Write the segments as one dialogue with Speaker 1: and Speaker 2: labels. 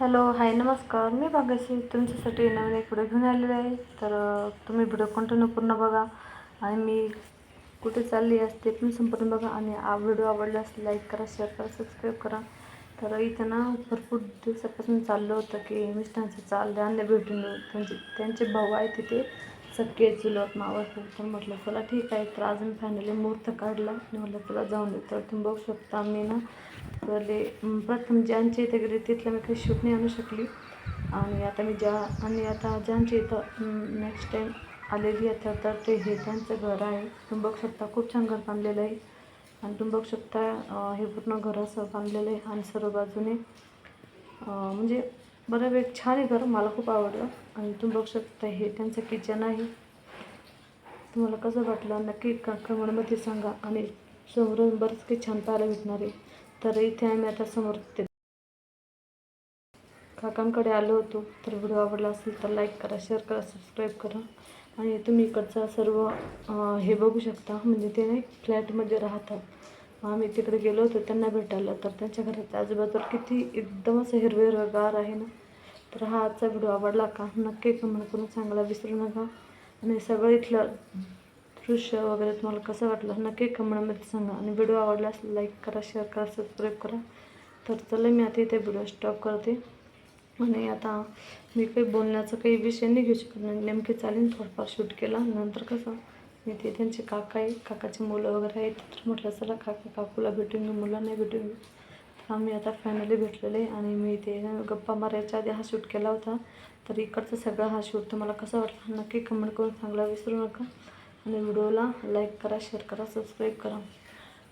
Speaker 1: Hello hi नमस्कार. मी भाग्यश्री तुमच्यासाठी नवीन एक व्हिडिओ घेऊन आलेलो आहे. तर तुम्ही व्हिडिओ कंटिन्यू पूर्ण बघा. आणि मी कुठे चालली असते पण संपूर्ण बघा. आणि हा व्हिडिओ आवडल्यास लाईक करा शेअर करा सबस्क्राईब करा. तर इथं ना भरपूर दिवसापासून चाललं होतं की मिस्टरांचं चाललं आणि भेटून त्यांचे म्हणजे त्यांचे भाऊ आहे तिथे. सगळे चुलत मावस तर म्हटलं चला ठीक आहे. तर अजून फायनली मुहूर्त काढला. आणि म्हटलं तुला जाऊन दे तर तुम्ही बघू शकता मी ना. पहिले प्रथम ज्यांच्या इथे गेले तिथलं मी काही शूट नाही आणू शकली. आणि आता मी ज्या आणि आता ज्यांच्या इथं नेक्स्ट टाईम आलेली आहे तर ते हे त्यांचं घर आहे. तुम्ही बघू शकता खूप छान घर बांधलेलं आहे. आणि तुम्ही बघू शकता हे पूर्ण घर असं बांधलेलं आहे. आणि सर्व बाजूने म्हणजे बरं बऱ्यापैकी छान आहे घर मला खूप आवडलं. आणि तुम्ही बघू शकता हे त्यांचं किचन आहे. तुम्हाला कसं वाटलं? नक्की कमेंटमध्ये सांगा. आणि समोरून बरंच काही छान पाहायला भेटणार आहे. तर इथे आम्ही आता समोर ते काकांकडे आलो होतो. तर व्हिडिओ आवडला असेल तर लाईक करा शेअर करा सबस्क्राईब करा. आणि तुम्ही इकडचा सर्व हे बघू शकता. म्हणजे ते नाही फ्लॅटमध्ये राहतात. आम्ही तिकडे गेलो होतो त्यांना भेटायला. तर त्यांच्या घराच्या आजूबाजूला किती एकदम असं हिरवे हिरवेगार आहे ना. तर हा आजचा व्हिडिओ आवडला का? नक्की कमेंट करून सांगायला विसरू नका. आणि सगळं इथलं दृश्य वगैरे तुम्हाला कसं वाटलं? नक्की कमेंटमध्ये सांगा. आणि व्हिडिओ आवडल्यास लाईक करा शेअर करा सबस्क्राईब करा. तर चला मी आता इथे व्हिडिओ स्टॉप करते. आणि आता मी काही बोलण्याचा काही विषय नाही घेऊ शकत. नाही नेमके चालेल थोडंफार शूट केला. नंतर कसं? मी ते त्यांचे काका आहे काकाची मुलं वगैरे आहेत. तर म्हटलं चला काका काकूला भेटून घेऊ मुलांना भेटून घेऊ. तर आम्ही आता फॅमिली भेटलेले आणि मी ते गप्पा मारायच्या आधी हा शूट केला होता. तर इकडचा सगळा हा शूट तुम्हाला कसा वाटला नक्की कमेंट करून सांगायला विसरू नका. आणि व्हिडिओला लाईक करा शेअर करा सबस्क्राईब करा.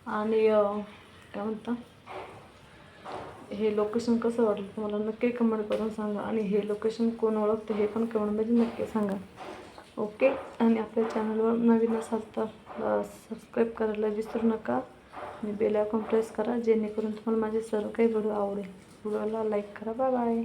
Speaker 1: आणि काय म्हणता? हे लोकेशन कसं वाटलं तुम्हाला नक्की कमेंट करून सांगा. आणि हे लोकेशन कोण ओळखतं हे पण कमेंटमध्ये नक्की सांगा. ओके. आणि आपल्या चॅनलवर नवीन असाल तर सबस्क्राईब करायला विसरू नका. आणि बेल आयकॉन प्रेस करा जेणेकरून तुम्हाला माझे सर्व काही व्हिडिओ आवडेल. व्हिडिओला लाईक करा. Bye bye